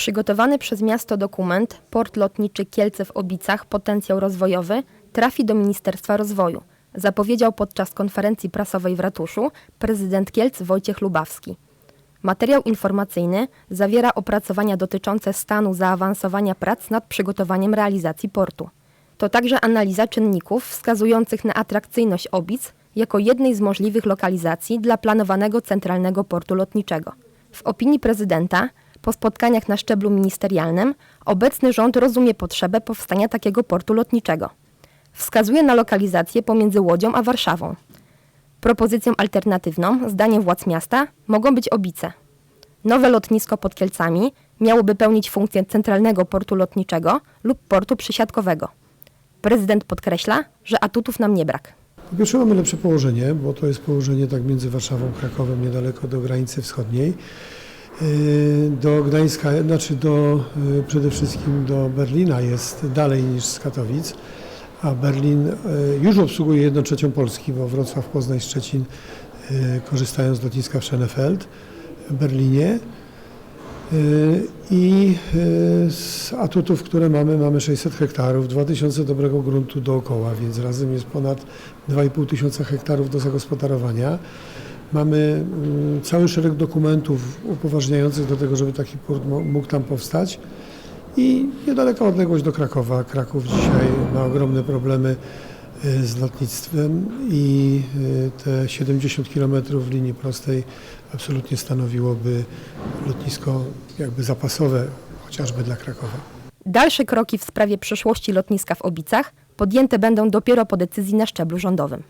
Przygotowany przez miasto dokument Port Lotniczy Kielce w Obicach Potencjał rozwojowy trafi do Ministerstwa Rozwoju, zapowiedział podczas konferencji prasowej w ratuszu prezydent Kielc Wojciech Lubawski. Materiał informacyjny zawiera opracowania dotyczące stanu zaawansowania prac nad przygotowaniem realizacji portu. To także analiza czynników wskazujących na atrakcyjność Obic jako jednej z możliwych lokalizacji dla planowanego centralnego portu lotniczego. W opinii prezydenta, po spotkaniach na szczeblu ministerialnym, obecny rząd rozumie potrzebę powstania takiego portu lotniczego. Wskazuje na lokalizację pomiędzy Łodzią a Warszawą. Propozycją alternatywną, zdaniem władz miasta, mogą być Obice. Nowe lotnisko pod Kielcami miałoby pełnić funkcję centralnego portu lotniczego lub portu przysiadkowego. Prezydent podkreśla, że atutów nam nie brak. Po pierwsze mamy lepsze położenie, bo to jest położenie tak między Warszawą a Krakowem, niedaleko do granicy wschodniej. Yy, Do Gdańska, znaczy do, yy, przede wszystkim do Berlina jest dalej niż z Katowic, a Berlin yy, już obsługuje 1 trzecią Polski, bo Wrocław, Poznań, Szczecin korzystają z lotniska w Schönefeld w Berlinie. I z atutów, które mamy, mamy 600 hektarów, 2000 dobrego gruntu dookoła, więc razem jest ponad 2,5 tysiąca hektarów do zagospodarowania. Mamy mm, cały szereg dokumentów upoważniających do tego, żeby taki port mógł tam powstać. I niedaleka odległość do Krakowa. Kraków dzisiaj ma ogromne problemy y, z lotnictwem i y, te 70 km linii prostej absolutnie stanowiłoby lotnisko jakby zapasowe chociażby dla Krakowa. Dalsze kroki w sprawie przyszłości lotniska w Obicach podjęte będą dopiero po decyzji na szczeblu rządowym.